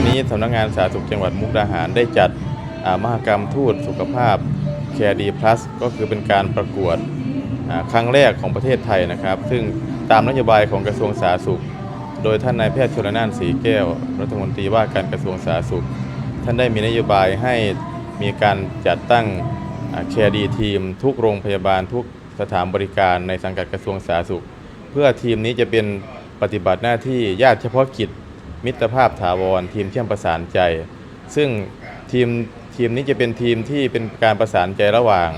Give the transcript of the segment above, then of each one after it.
วันนี้สำนักงานสาธารณสุขจังหวัดมุกดาหารได้จัดอ่ามหกรรมทูตสุขภาพ c a r e D Plus ก็คือเป็นการประกวดครั้งแรกของประเทศไทยนะครับ ซึ่งตามนโยบายของกระทรวงสาธารณสุข โดยท่านนายแพทย์ชลนานสีแก้ว รัฐมนตรีว่าการกระทรวงสาธารณสุข ท่านได้มีนโยบายให้มีการจัดตั้งแคร์ดีทีม ทุกโรงพยาบาลทุกสถานบริการในสังกัดกระทรวงสาธารณสุข เพื่อทีมนี้จะเป็นปฏิบัติหน้าที่ญาติเฉพาะกิจ มิตรภาพถาวร ทีมเชื่อมประสานใจ ซึ่งทีมทีมนี้จะเป็นทีมที่เป็นการประสานใจระหว่าง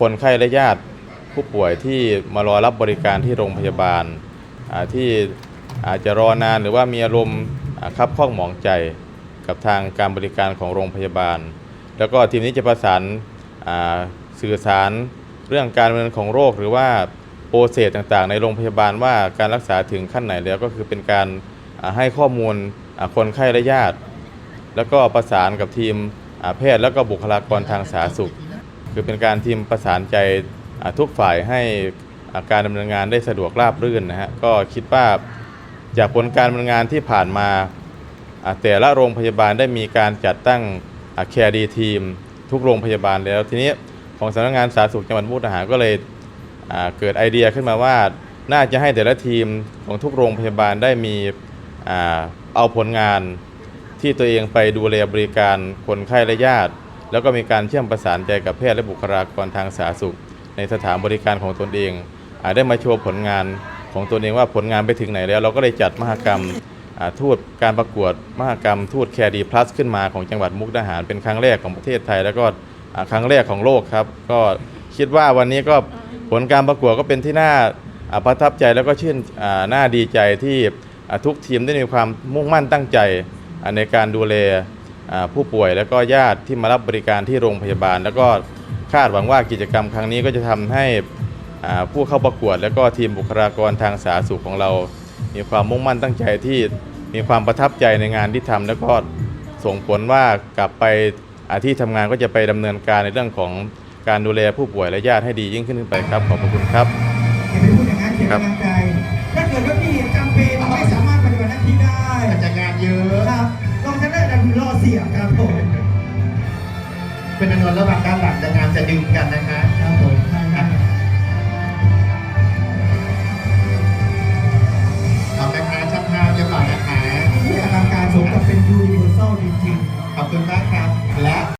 คนไข้และญาติผู้ป่วยที่มารอรับบริการที่โรงพยาบาลที่อาจจะรอนานหรือว่ามีอารมณ์คับข้องหมองใจกับทางการบริการของโรงพยาบาล แล้วก็ทีมนี้จะประสานสื่อสารเรื่องการดำเนินของโรคหรือว่าโปรเซสต่างๆ ในโรงพยาบาลว่าการรักษาถึงขั้นไหนแล้วก็คือเป็นการ ให้ข้อมูลคนไข้และญาติ แล้วก็ประสานกับทีมแพทย์แล้วก็บุคลากรทางสาธารณสุข คือเป็นการทีมประสานใจทุกฝ่ายให้าการดำเนินงานได้สะดวกราบรื่นนะฮะก็คิดว่าจากผลการดำเนินงานที่ผ่านมาแต่ละโรงพยาบาลได้มีการจัดตั้งแคร์ดีทีมทุกโรงพยาบาลแล้วทีนี้ของสำนักงานสาธารณสุขจังหวัดมุกดาหารก็เลยเกิดไอเดียขึ้นมาว่าน่าจะให้แต่ละทีมของทุกโรงพยาบาลได้มี เอาผลงานที่ตัวเองไปดูแลบริการคนไข้และญาติ แล้วก็มีการเชื่อมประสานใจกับแพทย์และบุคลากรทางสาธารณสุข ในสถานบริการของตนเองอได้มาโชว์ผลงานของตนเองว่าผลงานไปถึงไหนแล้ว เราก็เลยจัดมหกรรมทูตการประกวดมหกรรมทูตแคดีพลัสขึ้นมาของจังหวัดมุกดาหารเป็นครั้งแรกของประเทศไทย แล้วก็ครั้งแรกของโลกครับ ก็คิดว่าวันนี้ก็ผลการประกวดก็เป็นที่น่าประทับใจแล้วก็ชื่นน่าดีใจที่ ทุกทีมได้มีความมุ่งมั่นตั้งใจอ่าในการดูแลอ่าผู้ป่วยแล้วก็ญาติที่มารับบริการที่โรงพยาบาล แล้วก็คาดหวังว่ากิจกรรมครั้งนี้ก็จะทำให้อ่าผู้เข้าประกวด และก็ทีมบุคลากรทางสาธารณสุขของเรา มีความมุ่งมั่นตั้งใจที่มีความประทับใจในงานที่ทำแล้วก็ส่งผลว่ากลับไปอ่าที่ทำงานก็จะไปดำเนินการในเรื่องของการดูแลผู้ป่วยและญาติให้ดียิ่งขึ้นไปครับขอบพระคุณครับอย่า อาจจะงานเยอะ ครับลองจะได้ดันรอเสียงครับผมเป็นจำนวนระหว่างด้านหลังจะงานจะดึงกันนะคะครับผมใช่ครับเอานะคะช่างภาพเรียบร้อยนะคะที่อลังการสมกับเป็นยูนิเวอร์แซลจริงๆ ขอบคุณมากครับ และ